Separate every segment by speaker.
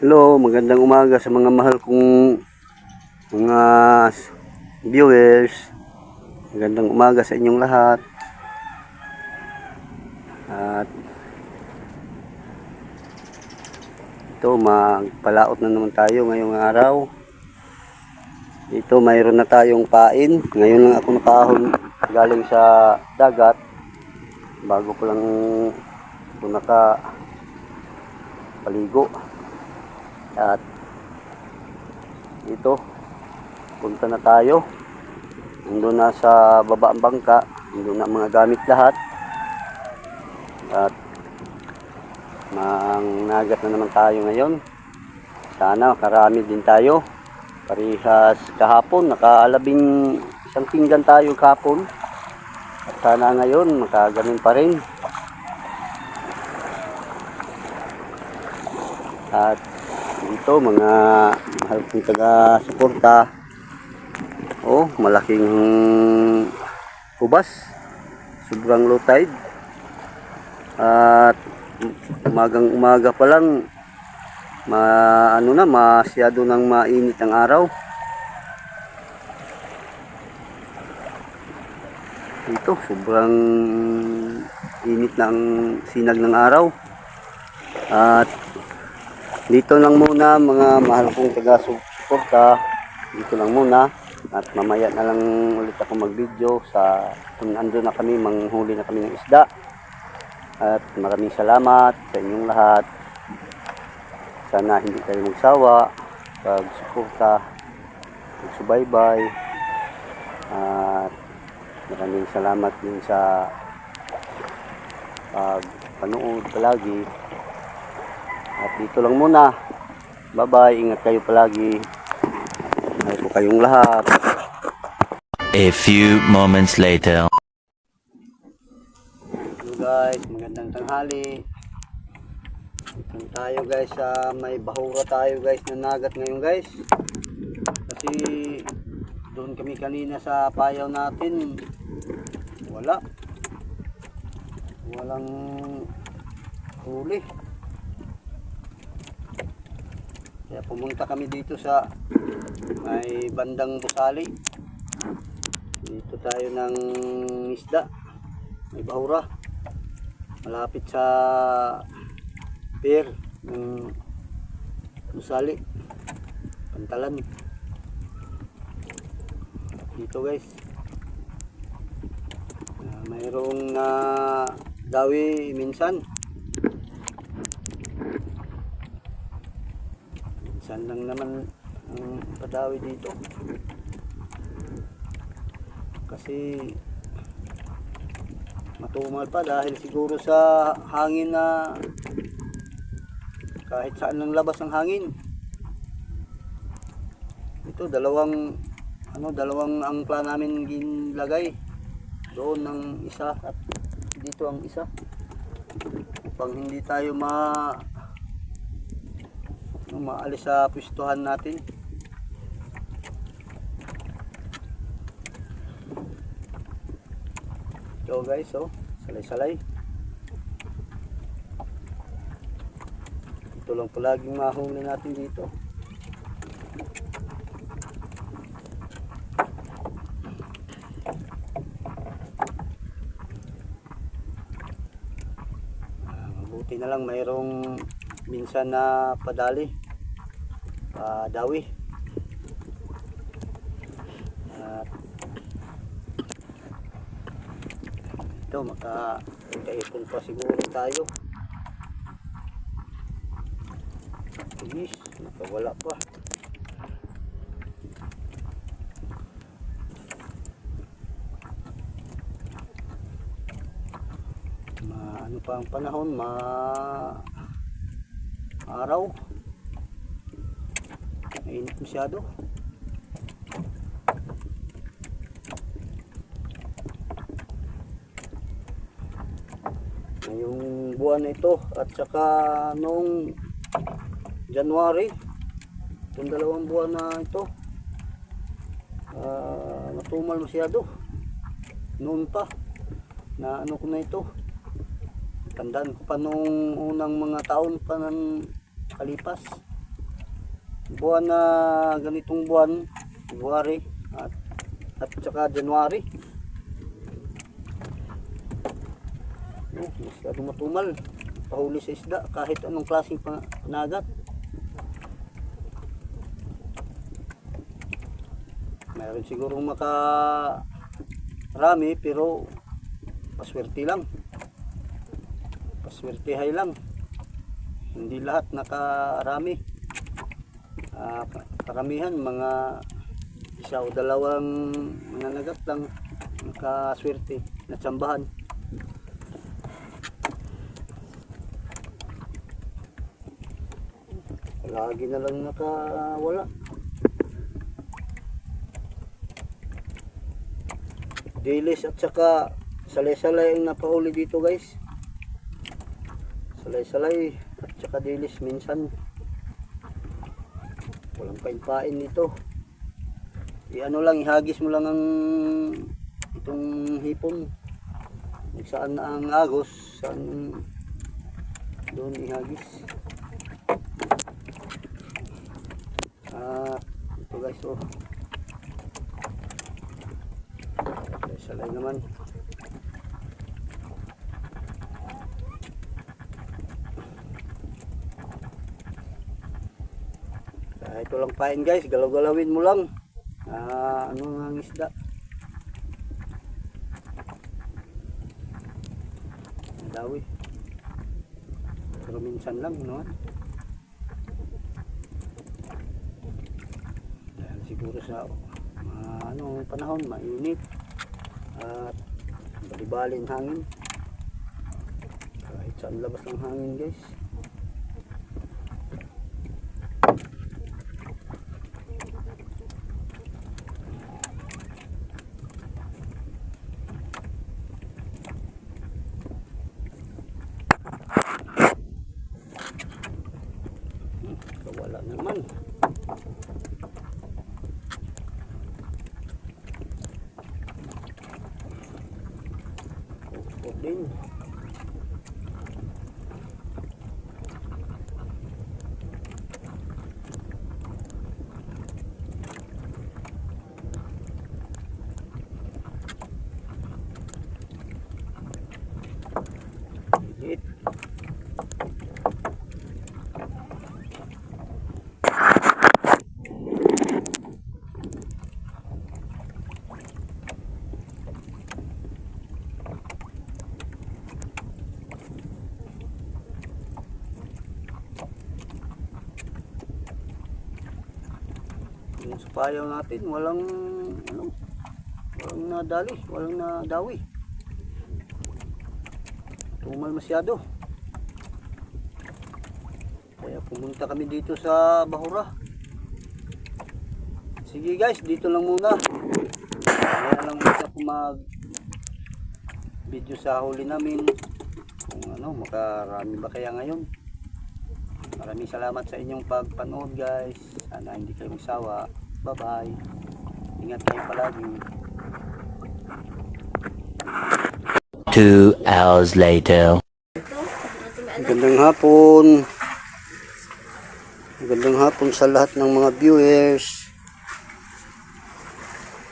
Speaker 1: Hello, magandang umaga sa mga mahal kong mga viewers. Magandang umaga sa inyong lahat. At ito, magpalaot na naman tayo ngayong araw. Ito, mayroon na tayong pain. Ngayon lang ako nakahon galing sa dagat. Bago ko lang ito naka paligo. At dito, punta na tayo. Nandun na sa baba ang bangka. Nandun na mga gamit lahat. At mangnagat na naman tayo ngayon. Sana karami din tayo. Parihas kahapon, nakaalabing isang pinggan tayo kahapon. At sana ngayon, makagamin pa rin. At dito mga mahal kong taga-suporta. Oh, malaking hubas. Sobrang low tide. At umagang umaga pa lang ma ano na masyado nang mainit ang araw. Dito sobrang init ang sinag ng araw. At dito lang muna mga mahal kong taga-suporta. Dito lang muna. At mamaya na lang ulit ako mag-video sa kung ando na kami, manghuli na kami ng isda. At maraming salamat sa inyong lahat. Sana hindi kayo magsawa pag suporta, magsubaybay. At maraming salamat din sa pagpanood palagi. At dito lang muna. Bye-bye. Ingat kayo palagi. Mahal ko kayong lahat.
Speaker 2: A few moments later.
Speaker 1: Hello guys, magandang tanghali. Dito tayo guys sa may bahura tayo guys na nagat ngayon guys. Kasi doon kami kanina sa payaw natin. Wala. Walang huli. Kaya pumunta kami dito sa may bandang Busali. Dito tayo ng isda. May bahura. Malapit sa pier ng Busali. Pantalan. Dito guys. Ah, mayroong na dawi minsan. Minsan lang naman ang padawi dito. Kasi matumal pa dahil siguro sa hangin na kahit saan lang labas ng hangin. Ito dalawang ano dalawang angkla namin ginlagay. Doon ng isa at dito ang isa. Upang hindi tayo ma maalis sa pwestuhan natin. Ito guys, oh, salay-salay. Ito lang palaging mahuli natin dito. Ah, Mabuti na lang mayroong minsan na padali padawi at ito maka kaipon pa siguro tayo. Yes, nakawala pa. Ma ano pa ang panahon? Ma araw mainit masyado. Ngayong buwan na ito at saka noong January itong dalawang buwan na ito ah, natumal masyado. Noon pa na ano ko na ito tandaan ko pa nung unang mga taon pa ng kalipas buwan na ganitong buwan, February at at saka January. Oh, masyado matumal. Pahuli sa isda kahit anong klaseng pa- panagat. Meron sigurong maka rami pero paswerte lang. Paswertehay lang. Hindi lahat nakarami. Ka- karamihan mga isa o dalawang mananagat lang nakaswerte na tsambahan. Lagi na lang nakawala. Dilis at saka salay-salay ang napahuli dito guys. Salay-salay at saka dilis minsan. Walang pain-pain nito. I-ano lang, ihagis mo lang ang itong hipon. Saan ang agos, saan doon ihagis. Ah, ito guys, oh. Salay naman. Kahit walang pain guys, galaw-galawin mo lang. Ah, ano nga ang isda? Dawi. Pero minsan lang, no? Dahil siguro sa ah, ano panahon, mainit. At balibalin hangin. Kahit saan labas ng hangin guys. Wala naman. Kuko din. Liit. Yung sa natin, walang ano, walang nadali, walang nadawi. Tumal masyado. Kaya pumunta kami dito sa Bahura. Sige guys, dito lang muna. Kaya lang muna ako mag video sa huli namin. Kung ano, makarami ba kaya ngayon. Maraming salamat sa inyong pagpanood guys. Sana hindi kayo magsawa. Bye bye. Ingat kayo palagi.
Speaker 2: Two hours later.
Speaker 1: Magandang hapon. Magandang hapon sa lahat ng mga viewers.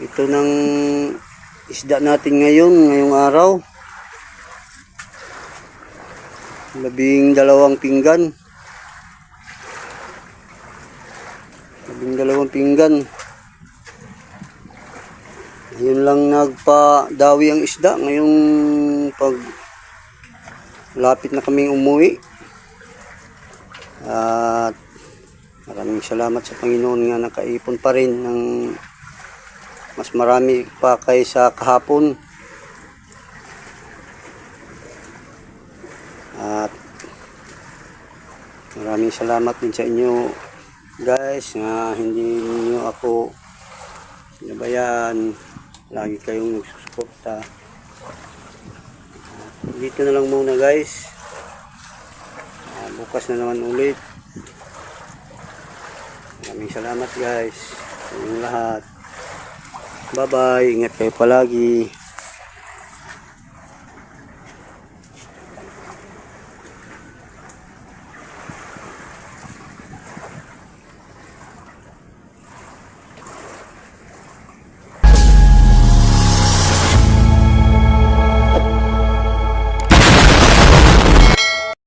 Speaker 1: Ito ng isda natin ngayon, ngayong araw. Labing dalawang pinggan. Labing dalawang pinggan. Ngayon lang nagpa-dawi ang isda. Ngayong pag lapit na kaming umuwi. At maraming salamat sa Panginoon nga nakaipon pa rin ng mas marami pa kaysa kahapon. At maraming salamat din sa inyo guys nga hindi niyo ako sinabayan. Lagi kayong nagsusuporta. Dito na lang muna guys. Ah, bukas na naman ulit. Maraming salamat guys. Sa lahat. Bye bye. Ingat kayo palagi.